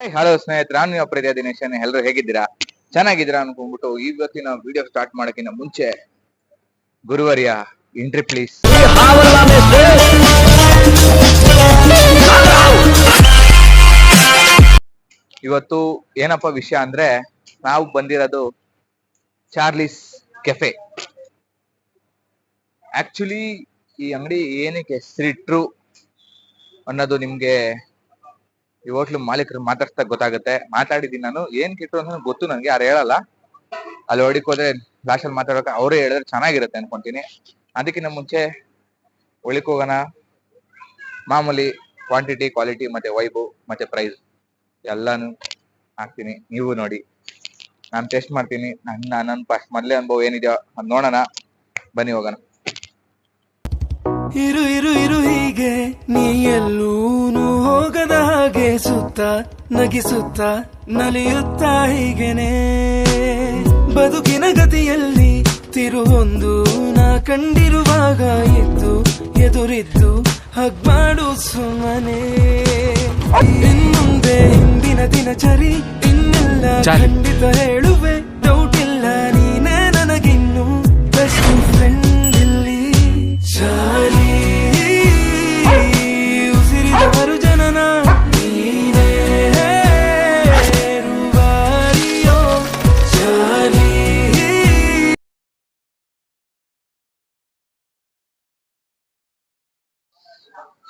Hello ಸ್ನೇಹಿತರೆ, ನಾನು ನಿಮ್ಮ ಪ್ರೀತಿಯ ದಿನೇಶನ್ ಎಲ್ಲರೂ ಹೇಗಿದ್ದೀರಾ? ಚೆನ್ನಾಗಿದ್ದೀರಾ ಅನ್ಕೊಂಡ್ಬಿಟ್ಟು ಇವತ್ತಿನ ವಿಡಿಯೋ ಸ್ಟಾರ್ಟ್ ಮಾಡೋಕ್ಕಿಂತ ಮುಂಚೆ ಗುರುವರ್ಯ ಎಂಟ್ರಿ ಪ್ಲೀಸ್ ಇವತ್ತು ಏನಪ್ಪ ವಿಷಯ ಅಂದ್ರೆ, ನಾವು ಬಂದಿರೋದು ಚಾರ್ಲಿಸ್ ಕೆಫೆ. ಆಕ್ಚುಲಿ ಈ ಅಂಗಡಿ ಏನಕ್ಕೆ ಹೆಸರಿಟ್ರು ಅನ್ನೋದು ನಿಮ್ಗೆ ಈ ಮಾಲೀಕರು ಮಾತಾಡ್ತಾ ಗೊತ್ತಾಗುತ್ತೆ. ಮಾತಾಡಿದೀನಿ ನಾನು. ಏನ್ ಕಿಟ್ರು ಅಂತ ಗೊತ್ತು ನನ್ಗೆ ಯಾರು ಹೇಳಲ್ಲ. ಅಲ್ಲಿ ಹೊಡಿಕ್ ಹೋದ್ರೆ ಲಾಸ್ಟ್ ಅಲ್ಲಿ ಮಾತಾಡೋಕೆ ಅವರೇ ಹೇಳಿದ್ರೆ ಚೆನ್ನಾಗಿರುತ್ತೆ ಅನ್ಕೊಂತೀನಿ. ಅದಕ್ಕಿಂತ ಮುಂಚೆ ಒಳಿಕ್ ಹೋಗೋಣ. ಮಾಮೂಲಿ ಕ್ವಾಂಟಿಟಿ ಕ್ವಾಲಿಟಿ ಮತ್ತೆ ವೈಬು ಮತ್ತೆ ಪ್ರೈಸ್ ಎಲ್ಲಾನು ಹಾಕ್ತೀನಿ. ನೀವು ನೋಡಿ. ನಾನು ಟೆಸ್ಟ್ ಮಾಡ್ತೀನಿ. ನನ್ನ ನನ್ನ ಫಸ್ಟ್ ಮೊದಲೇ ಅನುಭವ ಏನಿದೆಯೋ ಅದು ನೋಡೋಣ. ಬನ್ನಿ ಹೋಗೋಣ. ಇರು ಇರು ಇರು ಹೀಗೆ ನೀ ಎಲ್ಲೂನು ಹೋಗದ ಹಾಗೆ ಸುತ್ತ ನಗಿಸುತ್ತ ನಲಿಯುತ್ತ ಹೀಗೆನೆ. ಬದುಕಿನ ಗತಿಯಲ್ಲಿ ತಿರುವೊಂದು ನಾ ಕಂಡಿರುವಾಗ ಎದ್ದು ಎದುರಿದ್ದು ಹಗ್ಮಾಡು ಸುಮ್ಮನೆ. ಇನ್ನೊಂದೇ ಹಿಂದಿನ ದಿನಚರಿ ಇನ್ನೆಲ್ಲ ಖಂಡಿತ ಹೇಳುವೆ.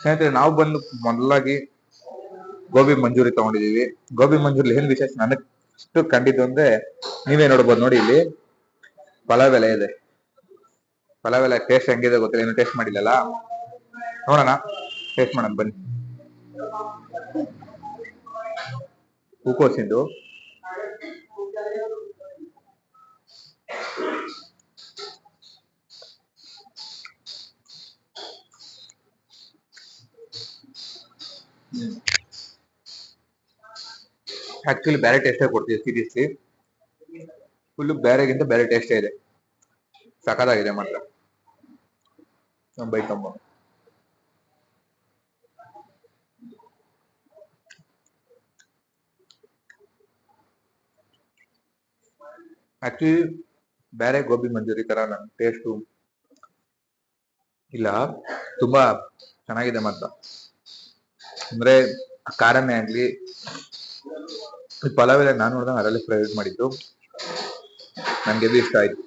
ಸ್ನೇಹಿತರೆ, ನಾವು ಬಂದು ಮೊದಲಾಗಿ ಗೋಬಿ ಮಂಜೂರಿ ತಗೊಂಡಿದೀವಿ ಗೋಬಿ ಮಂಜೂರಿ ಏನ್ ವಿಶೇಷ? ನನಗ್ ಕಂಡಿದ್ದು ಅಂದ್ರೆ ನೀವೇ ನೋಡ್ಬೋದು ನೋಡಿ ಇಲ್ಲಿ. ಪಲಾವ್ ಎಲೆ ಇದೆ. ಪಲಾವ್ ಎಲೆ ಟೇಸ್ಟ್ ಹೆಂಗಿದೆ ಗೊತ್ತಿಲ್ಲ ಏನು ಟೇಸ್ಟ್ ಮಾಡಿಲ್ಲಲ್ಲ? ನೋಡೋಣ. ಟೇಸ್ಟ್ ಮಾಡೋಣ, ಬನ್ನಿ. ಹೂಕೋಸಿಂದು. ಆಕ್ಚುಲಿ ಬೇರೆ ಟೇಸ್ಟೇ ಕೊಡ್ತೀವಿ ಸೀರಿಯಸ್ಲಿ ಫುಲ್ ಬೇರೆಗಿಂತ ಬೇರೆ ಟೇಸ್ಟೇ ಇದೆ. ಸಖತ್ತಾಗಿದೆ ಮಾತ್ರ. ಬೈ ಕಂಬ ಆಕ್ಚುಲಿ ಬೇರೆ ಗೋಬಿ ಮಂಜೂರಿ ತರ ನನ್ ಟೇಸ್ಟು ಇಲ್ಲ. ತುಂಬಾ ಚೆನ್ನಾಗಿದೆ ಮಾತ್ರ. ಅಂದ್ರೆ ಕಾರನ್ನೇ ಆಗ್ಲಿ, ಈ ಪಲಾವ್ ಎಲ್ಲ ನಾನು ನೋಡಿದಾಗ ಅದರಲ್ಲಿ ಪ್ರೈವೇಟ್ ಮಾಡಿದ್ದು. ನನ್ಗೆ ಇಷ್ಟ ಆಯ್ತು.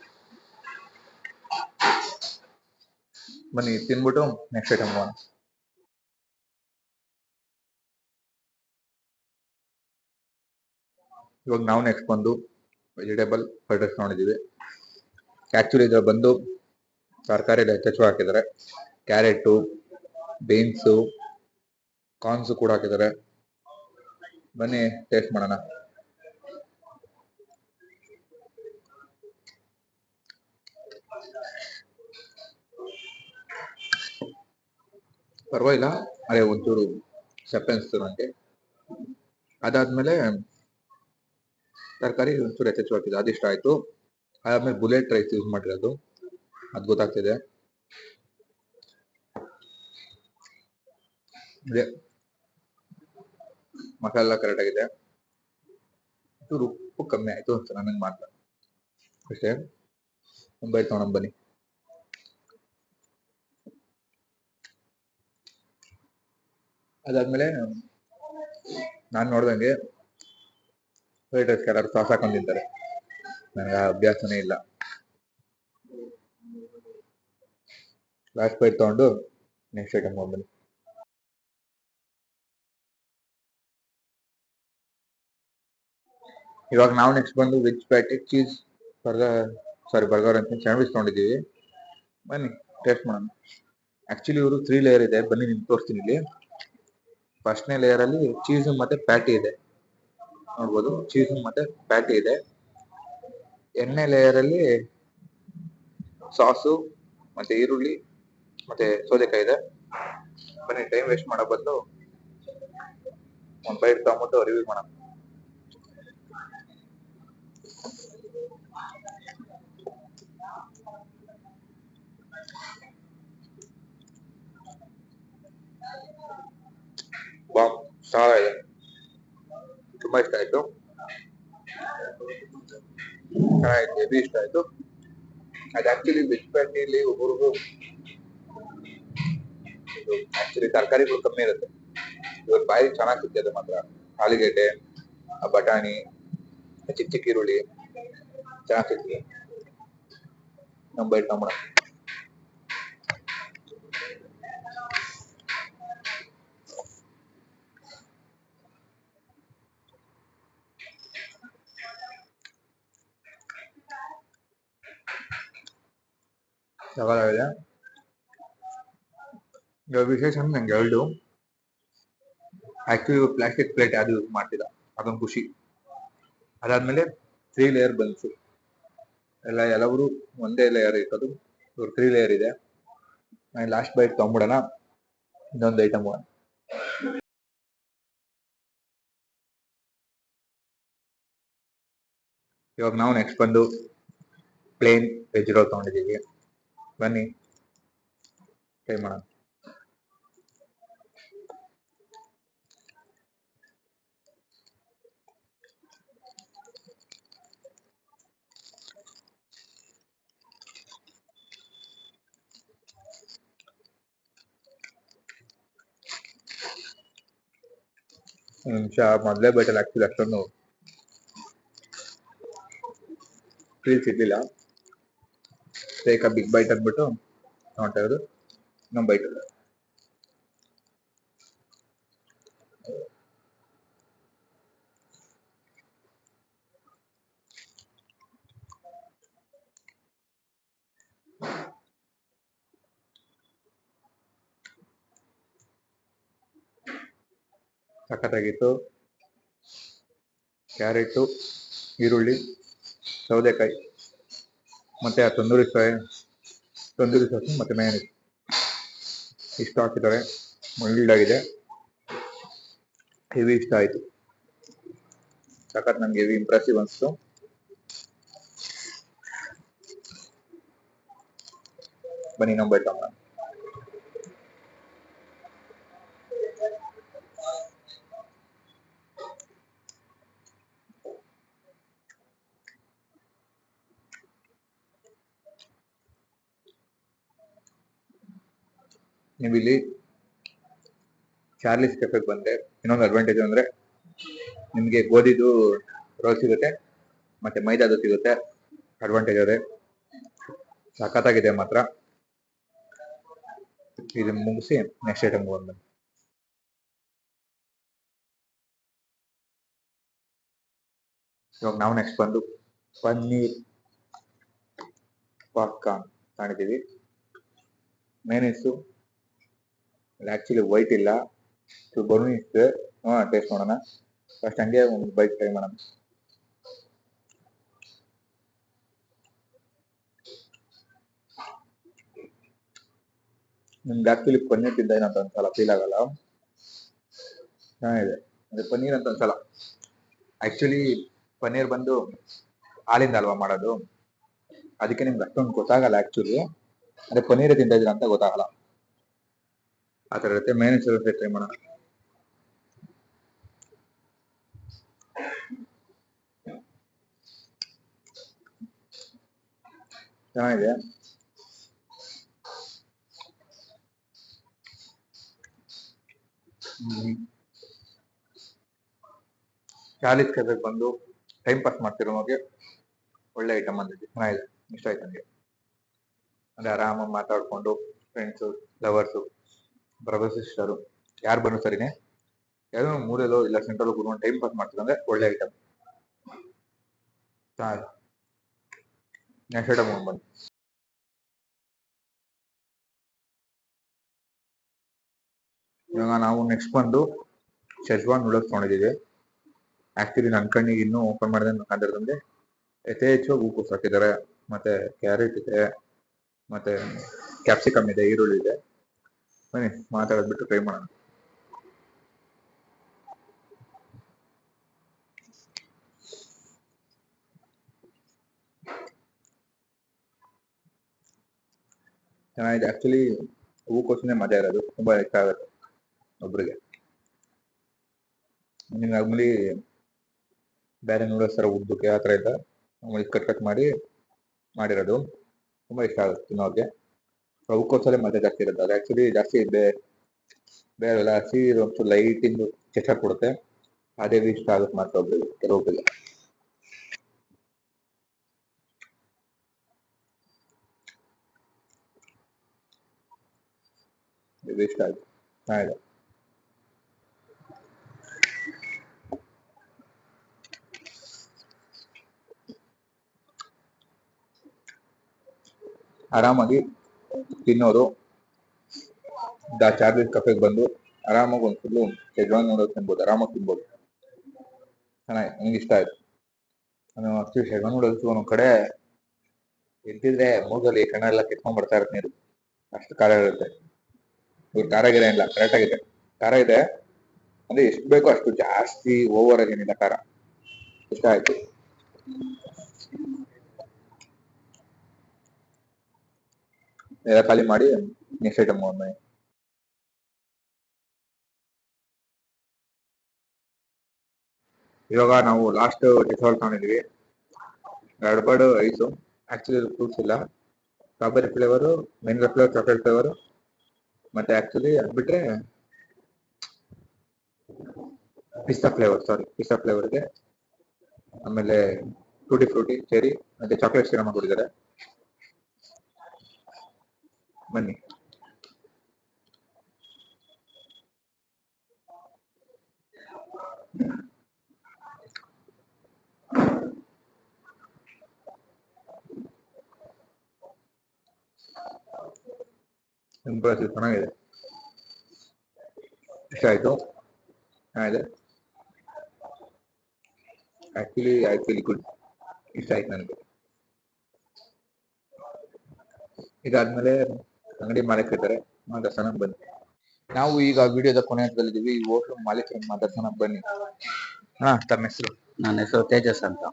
ಬನ್ನಿ, ತಿನ್ಬಿಟ್ಟು ನೆಕ್ಸ್ಟ್ ಐಟಮ್ ಹೋಗೋಣ ಇವಾಗ ನಾವು ನೆಕ್ಸ್ಟ್ ಬಂದು ವೆಜಿಟೇಬಲ್ ಫ್ರೈಡ್ ರೈಸ್ ತೊಗೊಂಡಿದ್ದೀವಿ ಆ್ಯಕ್ಚುಲಿ ಇದ್ರ ಬಂದು ತರಕಾರಿ ಎಲ್ಲ ಹೆಚ್ಚು ಹಾಕಿದ್ದಾರೆ. ಕ್ಯಾರೆಟು ಬೀನ್ಸು ಕಾರ್ನ್ಸು ಕೂಡ ಹಾಕಿದ್ದಾರೆ. ಬನ್ನಿ ಟೇಸ್ಟ್ ಮಾಡೋಣ. ಪರವಾಗಿಲ್ಲ, ಅದೇ ಒಂಚೂರು ಸಪ್ಪೆ ಅನಿಸ್ತು ನನಗೆ ಅದಾದ್ಮೇಲೆ ತರಕಾರಿ ಒಂಚೂರು ಹೆಚ್ಚು ಹಾಕಿದೆ ಅದಿಷ್ಟ ಆಯ್ತು. ಅದಾದ್ಮೇಲೆ ಬುಲೆಟ್ ರೈಸ್ ಯೂಸ್ ಮಾಡಿರೋದು, ಅದು ಗೊತ್ತಾಗ್ತಿದೆ. ಅದೇ. ಮಸಾಲ ಎಲ್ಲ ಕರೆಕ್ಟ್ ಆಗಿದೆ. ಚೂರು ಉಪ್ಪು ಕಮ್ಮಿ ಆಯ್ತು ಅಂತ ನನಗೆ ಮಾತ್ರ. ಅಷ್ಟೇ. ಮುಂಬೈ ತಗೊಂಡ್ ಬನ್ನಿ. ಅದಾದ್ಮೇಲೆ ನಾನ್ ನೋಡ್ದಂಗೆ ವೈಟ್ ರೈಸ್ ಯಾರು ಸಾಸ್ ಹಾಕೊಂಡ್ ತಿಂತಾರೆ. ನನಗೆ ಆ ಅಭ್ಯಾಸನೇ ಇಲ್ಲ. ಲಾಸ್ಟ್ ಬೈಟ್ ತಗೊಂಡು ನೆಕ್ಸ್ಟ್ ಐಟಮ್ ಹೋಗ್ಬನ್ನಿ ಇವಾಗ ನಾವು ನೆಕ್ಸ್ಟ್ ಬಂದು veg patty cheese burger sorry burger ಅಂತ ಸ್ಯಾಂಡ್ವಿಚ್ ತೊಗೊಂಡಿದ್ದೀವಿ ಬನ್ನಿ ಟೇಸ್ಟ್ ಮಾಡೋಣ. ಆ್ಯಕ್ಚುಲಿ ಇವರು ತ್ರೀ ಲೇಯರ್ ಇದೆ. ಬನ್ನಿ ನಿಮ್ಗೆ ತೋರಿಸ್ತೀನಿ ಇಲ್ಲಿ. ಫಸ್ಟ್ನೇ ಲೇಯರಲ್ಲಿ ಅಲ್ಲಿ ಮತ್ತು ಮತ್ತೆ ಪ್ಯಾಟಿ ಇದೆ. ನೋಡ್ಬೋದು ಚೀಸು ಮತ್ತೆ ಪ್ಯಾಟಿ ಇದೆ. ಎರಡನೇ ಲೇಯರಲ್ಲಿ ಸಾಸು ಮತ್ತೆ ಈರುಳ್ಳಿ ಮತ್ತೆ ಸೌದೆಕಾಯಿ ಇದೆ. ಬನ್ನಿ ಟೈಮ್ ವೇಸ್ಟ್ ಮಾಡೋ ಬದಲು ಒಂದು ಬೈಟ್ ತಗೊಂಬಿಟ್ಟು ರಿವ್ಯೂ ಮಾಡೋಣ. ವಾವ್ ಚೆನ್ನಾಗಿದೆ ತುಂಬಾ ಇಷ್ಟ ಆಯ್ತು ಚೆನ್ನಾಗಿತ್ತು ಹೆವಿ ಇಷ್ಟ ಆಯ್ತು ಅದು ಆಕ್ಚುಲಿ ವೆಜ್ ಪ್ಯಾಟಿಲಿ ಒಬ್ಬರಿಗೂ ಇದು ಆಕ್ಚುಲಿ ತರಕಾರಿಗಳು ಕಮ್ಮಿ ಇರುತ್ತೆ ಇವಾಗ ಬಾಯಿ ಚೆನ್ನಾಗಿ ಸಿಗ್ತದೆ ಮಾತ್ರ ಆಲೂಗೆಡ್ಡೆ ಆ ಬಟಾಣಿ ಆ ಚಿಕ್ಕ ಚಿಕ್ಕ ಈರುಳ್ಳಿ ಚೆನ್ನಾಗಿ ಸಿಗ್ತದೆ ನಮ್ಮ ಬೈಟ್ ನಮ್ಮ ಸವಾಲಾಗಿದೆ ಇವಾಗ ವಿಶೇಷ ಅಂದ್ರೆ ನಂಗೆ ಎರಡು ಆಕ್ಚುಲಿ ಪ್ಲಾಸ್ಟಿಕ್ ಪ್ಲೇಟ್ ಯಾವುದು ಯೂಸ್ ಮಾಡ್ತಿಲ್ಲ ಅದೊಂದು ಖುಷಿ ಅದಾದ್ಮೇಲೆ ತ್ರೀ ಲೇಯರ್ ಬನ್ಸು ಎಲ್ಲ ಎಲ್ಲವರು ಒಂದೇ ಲೇಯರ್ ಇರ್ತದ್ದು ಇವ್ರು ತ್ರೀ ಲೇಯರ್ ಇದೆ. ನಾನು ಲಾಸ್ಟ್ ಬೈಟ್ ತಗೊಂಬಿಡೋಣ. ಇನ್ನೊಂದು ಐಟಮ್ ಇವಾಗ ನಾವು ನೆಕ್ಸ್ಟ್ ಬಂದು ಪ್ಲೇನ್ ವೆಜ್ ರೋಲ್ ತಗೊಂಡಿದ್ದೀವಿ. ಬನ್ನಿ. ಟ್ರೈ ಮಾಡೋಣ. ಒಂದ್ ನಿಮಿಷ ಮೊದಲೇ ಬೈಟಲ್ಲಿ ಆಗ್ತಿಲ್ಲ ಅಷ್ಟೊಂದು ಫೀಲ್ಸ್ ಇರ್ಲಿಲ್ಲ ಬೇಕಾ ಬಿಗ್ ಬೈಟ್ ಅಂದ್ಬಿಟ್ಟು ನೋಡ್ತಾ ಇರೋದು ನಮ್ಮ ಬೈಟ್ ಸಖತ್ತಾಗಿತ್ತು ಕ್ಯಾರೆಟು, ಈರುಳ್ಳಿ ಸೌದೆಕಾಯಿ ಮತ್ತೆ ಆ ತಂದೂರಿ ಫ್ರೈ ತಂದೂರಿ ಸಾಸು ಮತ್ತೆ ಮ್ಯಾನೇಜ್ ಇಷ್ಟ ಹಾಕಿದ್ದಾರೆ. ಆಗಿದೆ. ಹೆವಿ ಇಷ್ಟ ಆಯ್ತು. ಸಖತ್ ನನಗೆ ಹೆವಿ ಇಂಪ್ರೆಸಿವ್ ಅನಿಸ್ತು. ಬನ್ನಿ ನಮ್ಮ ನೀವು ಇಲ್ಲಿ ಚಾರ್ಲಿಸ್ ಕೆಫೆಗೆ ಬಂದೆ ಇನ್ನೊಂದು ಅಡ್ವಾಂಟೇಜ್ ಅಂದ್ರೆ ನಿಮ್ಗೆ ಗೋಧಿದು ರೋಲ್ ಸಿಗುತ್ತೆ, ಮತ್ತೆ ಮೈದಾದು ಸಿಗುತ್ತೆ. ಅಡ್ವಾಂಟೇಜ್ ಅದೇ. ಸಖತ್ತಾಗಿದೆ ಮಾತ್ರ. ಇದನ್ನ ಮುಗಿಸಿ ನೆಕ್ಸ್ಟ್ ಐಟಮ್ ಬಂದು ಇವಾಗ ನಾವು ನೆಕ್ಸ್ಟ್ ಬಂದು ಪನ್ನೀರ್ ಪಾಪ್ಕಾರ್ನ್ ಕಾಣಿದ್ದೀವಿ ಮೇನೇಸು ಆಕ್ಚುಲಿ ವೈಟ್ ಇಲ್ಲ ಸೊ ಬಲೂನ್ ಇತ್ತು ನೋಡೋಣ ಟೇಸ್ಟ್ ಮಾಡೋಣ ಫಸ್ಟ್ ಹಂಗೆ ಒಂದು ಬೈಕ್ ಟ್ರೈ ಮಾಡೋಣ ನಿಮ್ಗೆ ಆಕ್ಚುಲಿ ಪನ್ನೀರ್ ತಿಂದ ಏನಂತ ಅನ್ಸಲ್ಲ ಫೀಲ್ ಆಗಲ್ಲ ಚೆನ್ನಾಗಿದೆ ಅಂದ್ರೆ ಪನ್ನೀರ್ ಅಂತ ಅನ್ಸಲ್ಲ ಆಕ್ಚುಲಿ ಪನ್ನೀರ್ ಬಂದು ಹಾಲಿಂದ ಅಲ್ವಾ ಮಾಡೋದು ಅದಕ್ಕೆ ನಿಮ್ಗೆ ಅಷ್ಟೊಂದು ಗೊತ್ತಾಗಲ್ಲ ಆಕ್ಚುಲಿ ಅದೇ ಪನ್ನೀರ್ ತಿಂತಾ ಇದ್ದೀರಾ ಅಂತ ಗೊತ್ತಾಗಲ್ಲ ಆ ಥರ ಇರುತ್ತೆ. ಮೇನೇಜ್ ಇರುತ್ತೆ ಟ್ರೈ ಚೆನ್ನಾಗಿದೆ. ಚಾಲಿಸ್ ಕೆಫೆಗೆ ಬಂದು ಟೈಮ್ ಪಾಸ್ ಮಾಡ್ತಿರೋವಾಗ ಒಳ್ಳೆ ಐಟಮ್ ಬಂದಿದೆ. ಚೆನ್ನಾಗಿದೆ. ಇಷ್ಟ ಆಯ್ತು ನನಗೆ ಅಂದ್ರೆ ಆರಾಮಾಗಿ ಮಾತಾಡ್ಕೊಂಡು ಫ್ರೆಂಡ್ಸು ಲವರ್ಸು ಬ್ರದರ್ ಯಾರು ಬಂದ್ರು ಸರಿನೇ ಯಾರೋ? ಮೂಲೆಲ್ಲೋ ಇಲ್ಲ ಸೆಂಟ್ರಲ್ ಕೂತ್ಕೊಂಡು ಟೈಮ್ ಪಾಸ್ ಮಾಡ್ತಿದ್ರೆ ಒಳ್ಳೆ ಐಟಮ್ ನೆಕ್ಸ್ಟ್ ಐಟಮ್ ಬಂದು ಇವಾಗ ನಾವು ನೆಕ್ಸ್ಟ್ ಬಂದು ಶೆಜ್ವಾನ್ ನೂಡಲ್ಸ್ ತೊಗೊಂಡಿದ್ದೀವಿ. ಆಕ್ಚುಲಿ ನನ್ನ ಕಣ್ಣಿಗೆ ಇನ್ನೂ ಓಪನ್ ಮಾಡಿದ್ರೆ ಕಾಣ್ತಿರೋದಂದ್ರೆ ಯಥೇಚ್ಛವಾಗಿ ಹೂಕೋಸು ಹಾಕಿದ್ದಾರೆ ಮತ್ತೆ ಕ್ಯಾರೆಟ್ ಇದೆ, ಮತ್ತೆ ಕ್ಯಾಪ್ಸಿಕಮ್ ಇದೆ, ಈರುಳ್ಳಿ ಇದೆ. ಬನ್ನಿ, ಮಾತಾಡೋದ್ ಬಿಟ್ಟು ಟ್ರೈ ಮಾಡೋಣ. ಚೆನ್ನಾಗಿದೆ. ಆಕ್ಚುಲಿ ಹೂಕೋಸಿನೇ ಮಜಾ ಇರೋದು. ತುಂಬಾ ಇಷ್ಟ ಆಗುತ್ತೆ ಒಬ್ರಿಗೆ. ನಿಮ್ಗೆ ಮಾಮೂಲಿ ಬೇರೆ ನೂಡಲ್ಸ್ ಥರ ಉದ್ದಕ್ಕೆ ಆ ಥರ ಇಲ್ಲ. ಆಮೇಲೆ ಕಟ್ ಕಟ್ ಮಾಡಿ ಮಾಡಿರೋದು. ತುಂಬ ಇಷ್ಟ ಆಗುತ್ತೆ ತಿನ್ನೋರಿಗೆ ಅವಕ್ಕೋಸ್ಕರ ಮಜಾ ಜಾಸ್ತಿ ಇರುತ್ತೆ ಅದು ಆ್ಯಕ್ಚುಲಿ ಜಾಸ್ತಿ ಬೇ ಬೇರೆಲ್ಲ ಹಸಿ ಒಂಚೂರು ಲೈಟಿಂದು ಚೆಚ್ಚ ಕೊಡುತ್ತೆ ಅದೇ ಇಷ್ಟ ಆಗುತ್ತೆ ಮಾತ್ರ ಒಬ್ರಿಗೆ ಕೆಲವೊಬ್ಬರಿಗೆ ಇದು ಇಷ್ಟ ಆಯ್ತು ಚೆನ್ನಾಗಿದೆ ಆರಾಮಾಗಿ ತಿನ್ನೋರು ದ ಚಾರ್ಜಸ್ ಕಫೆಗೆ ಬಂದು ಆರಾಮಾಗಿ ಒಂದು ಫುಲ್ಲು ಶೆಜ್ವಾನ್ ನೋಡೋದು ತಿನ್ಬೋದು, ಆರಾಮಾಗಿ ತಿನ್ಬೋದು. ಚೆನ್ನಾಗಿ ನನಗೆ ಇಷ್ಟ ಆಯ್ತು. ನಾನು ಆಕ್ಚುಲಿ ಶೆಜ್ವಾನ್ ಒಂದೊಂದು ಕಡೆ ಎದ್ದಿದ್ರೆ ಮೂಗಲ್ಲಿ ಕಣ್ಣೆಲ್ಲ ಕಿತ್ಕೊಂಡ್ ಬರ್ತಾ ಇರುತ್ತೆ ನೀರು. ಅಷ್ಟು ಖಾರ ಇರುತ್ತೆ. ಇವ್ರು ಖಾರ ಗಿರ ಇಲ್ಲ ಕರೆಕ್ಟ್ ಆಗಿದೆ. ಖಾರ ಇದೆ. ಅಂದ್ರೆ ಎಷ್ಟು ಬೇಕೋ ಅಷ್ಟು ಜಾಸ್ತಿ ಓವರ್ ಆಗೇನಿಲ್ಲ ಖಾರ. ಇಷ್ಟ ಆಯ್ತು. ಎಲ್ಲ ಖಾಲಿ ಮಾಡಿ ನೆಕ್ಸ್ಟ್ ಐಟಮ್ ಒಮ್ಮೆ. ಇವಾಗ ನಾವು ಲಾಸ್ಟ್ ಡಿಸಾಲ್ವ್ ತಗೊಂಡಿದ್ವಿ. ಎರಡು ಬರ್ಡ್ ಐಸು ಆಕ್ಚುಲಿ ಫ್ರೂಟ್ಸ್ ಇಲ್ಲ. ಸ್ಟ್ರಾಬೆರಿ ಫ್ಲೇವರು ಮೆನ್ಗ ಫ್ಲೇವರ್ ಚಾಕ್ಲೇಟ್ ಫ್ಲೇವರು ಮತ್ತೆ ಆಕ್ಚುಲಿ ಅದು ಬಿಟ್ರೆ ಪಿಸ್ತಾ ಫ್ಲೇವರ್ ಸಾರಿ ಪಿಸ್ತಾ ಫ್ಲೇವರ್ಗೆ ಆಮೇಲೆ ಟೂಟಿ ಫ್ರೂಟಿ ಚೆರಿ ಮತ್ತೆ ಚಾಕ್ಲೇಟ್ ಸಿರಮ ಕೊಟ್ಟಿದ್ದಾರೆ ಬನ್ನಿ ಇಂಪ್ರೆಸಿವ್ ಚೆನ್ನಾಗಿದೆ ಇಷ್ಟ ಆಯ್ತು ಚೆನ್ನಾಗಿದೆ ಆಕ್ಚುಲಿ ಐ ಫೀಲ್ ಗುಡ್ ಇಷ್ಟ ಆಯ್ತು ನನಗೆ ಇದಾದ್ಮೇಲೆ ಅಂಗಡಿ ಮಾಲೀಕರು ಇದ್ದಾರೆ. ಮಾತಾಡ್ಸೋಣ ಬನ್ನಿ. ನಾವು ಈಗ ವಿಡಿಯೋದ ಕೊನೆ ಹಂತದಲ್ಲಿದ್ದೀವಿ. ಈ ಹೋಟ್ಲು ಮಾಲೀಕರನ್ನ ಮಾತಾಡ್ಸೋಣ ಬನ್ನಿ. ಹಾ ತಮ್ಮ ಹೆಸರು? ನನ್ನ ಹೆಸರು ತೇಜಸ್ ಅಂತ.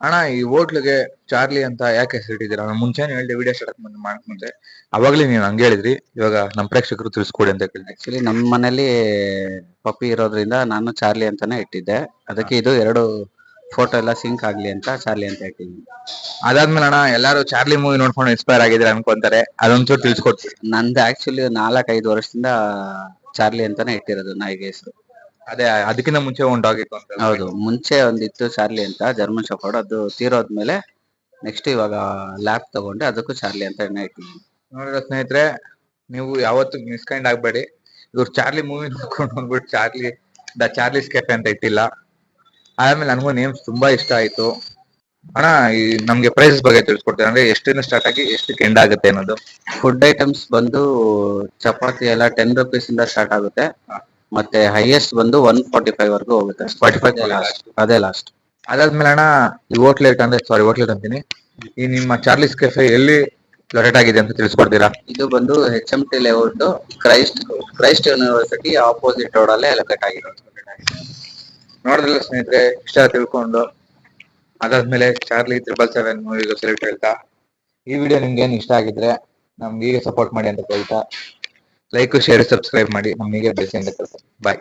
ಅಣ್ಣ ಈ ಹೋಟ್ಲಿಗೆ ಚಾರ್ಲಿ ಅಂತ ಯಾಕೆ ಹೆಸರು ಇಟ್ಟಿದ್ದೀರಾ? ನಾನು ಮುಂಚೆನೆ ಹೇಳಿದೆ ವಿಡಿಯೋ ಸ್ಟಾರ್ಟ್ ಮುಂದೆ ಮಾಡಕ್ ಮುಂದೆ. ಅವಾಗ್ಲೇ ನೀವು ಹಂಗೆ ಹೇಳಿದ್ರಿ. ಇವಾಗ ನಮ್ಮ ಪ್ರೇಕ್ಷಕರು ತಿಳಿಸ್ಕೊಡಿ ಅಂತ ಕೇಳಿದೆ ಆಕ್ಚುಲಿ ನಮ್ಮ ಮನೇಲಿ ಪಪ್ಪಿ ಇರೋದ್ರಿಂದ ನಾನು ಚಾರ್ಲಿ ಅಂತಾನೆ ಇಟ್ಟಿದ್ದೆ. ಅದಕ್ಕೆ ಇದು ಎರಡು ಫೋಟೋ ಎಲ್ಲ ಸಿಂಕ್ ಆಗ್ಲಿ ಅಂತ ಚಾರ್ಲಿ ಅಂತ ಇಟ್ಟಿದ್ದೀನಿ ಅದಾದ್ಮೇಲೆ ಅಣ್ಣ ಎಲ್ಲಾರು ಚಾರ್ಲಿ ಮೂವಿ ನೋಡ್ಕೊಂಡು ಇನ್ಸ್ಪೈರ್ ಆಗಿದ್ರೆ ಅನ್ಕೊಂತಾರೆ. ಅದೊಂಚೂರು ತಿಳ್ಸ್ಕೊಡ್ತೀನಿ ನಂದು ಆಕ್ಚುಲಿ ನಾಲ್ಕೈದು ವರ್ಷದಿಂದ ಚಾರ್ಲಿ ಅಂತಾನೆ ಇಟ್ಟಿರೋದು ನಾಯಿಗೆ ಹೆಸರು ಅದೇ ಅದಕ್ಕಿಂತ ಮುಂಚೆ ಒಂದು ಡಾಗ್ ಇತ್ತು ಅಂತ ಹೌದು ಮುಂಚೆ ಒಂದಿತ್ತು ಚಾರ್ಲಿ ಅಂತ ಜರ್ಮನ್ ಶಫರ್ಡ್. ಅದು ತೀರೋದ್ಮೇಲೆ ನೆಕ್ಸ್ಟ್ ಇವಾಗ ಲ್ಯಾಪ್ ತಗೊಂಡೆ ಅದಕ್ಕೂ ಚಾರ್ಲಿ ಅಂತ ಇಟ್ಟಿದ್ದೀನಿ. ನೋಡಿರೋ ಸ್ನೇಹಿತರೆ ನೀವು ಯಾವತ್ತು ಮಿಸ್ಕೈಂಡ್ ಆಗ್ಬೇಡಿ. ಇವ್ರು ಚಾರ್ಲಿ ಮೂವಿ ನೋಡ್ಕೊಂಡು ಬಂದ್ಬಿಟ್ಟು ಚಾರ್ಲಿ ದ ಚಾರ್ಲಿಸ್ ಕೆಫೆ ಅಂತ ಇಟ್ಟಿಲ್ಲ. ಆಮೇಲೆ ನನಗೂ ನೇಮ್ಸ್ ತುಂಬಾ ಇಷ್ಟ ಆಯ್ತು. ಅಣ್ಣ ಈ ನಮ್ಗೆ ಪ್ರೈಸಸ್ ಬಗ್ಗೆ ತಿಳಿಸ್ಕೊಡ್ತೀರಾ? ಅಂದ್ರೆ ಎಷ್ಟಿಂದ ಸ್ಟಾರ್ಟ್ ಆಗಿ ಎಷ್ಟು ಎಂಡ್ ಆಗುತ್ತೆ ಅನ್ನೋದು? ಫುಡ್ ಐಟಮ್ಸ್ ಬಂದು ಚಪಾತಿ ಎಲ್ಲ ಟೆನ್ ರುಪೀಸ್ ಇಂದ ಸ್ಟಾರ್ಟ್ ಆಗುತ್ತೆ. ಮತ್ತೆ ಹೈಯೆಸ್ಟ್ ಬಂದು ಒನ್ ಫಾರ್ಟಿ ಫೈವ್ ವರ್ಗೂ ಹೋಗುತ್ತೆ. 45 ಅದೇ ಲಾಸ್ಟ್ ಅದೇ ಲಾಸ್ಟ್ ಅದಾದ್ಮೇಲೆ ಅಣ್ಣ ಈ ಹೋಟ್ಲೇಟ್ ಅಂದ್ರೆ ಸಾರಿ ಹೋಟ್ಲ್ ಅಂತೀನಿ. ಈ ನಿಮ್ಮ ಚಾರ್ಲಿಸ್ ಕೆಫೆ ಎಲ್ಲಿ ಲೊರೇಟ್ ಆಗಿದೆ ಅಂತ ತಿಳಿಸ್ಕೊಡ್ತೀರಾ? ಇದು ಬಂದು H M T layout Christ Christ university opposite road ಅಲ್ಲೇ ಲೊಕೇಟ್ ಆಗಿರೋದು ನೋಡಿದ್ರಲ್ಲ ಸ್ನೇಹಿತರೆ ಇಷ್ಟ ತಿಳ್ಕೊಂಡು. ಅದಾದ್ಮೇಲೆ Charlie triple seven movie select ಹೇಳ್ತಾ ಈ ವಿಡಿಯೋ ನಿಮ್ಗೆ ಏನು ಇಷ್ಟ ಆಗಿದ್ರೆ ನಮ್ಗೆ ಹೀಗೆ ಸಪೋರ್ಟ್ ಮಾಡಿ ಅಂತ ಕೇಳ್ತಾ. ಲೈಕ್ ಶೇರ್ ಸಬ್ಸ್ಕ್ರೈಬ್ ಮಾಡಿ. ನಮ್ಗೆ ಬೆಳೆಸಿ ಅಂತ ಕೇಳ್ತಾ. ಬಾಯ್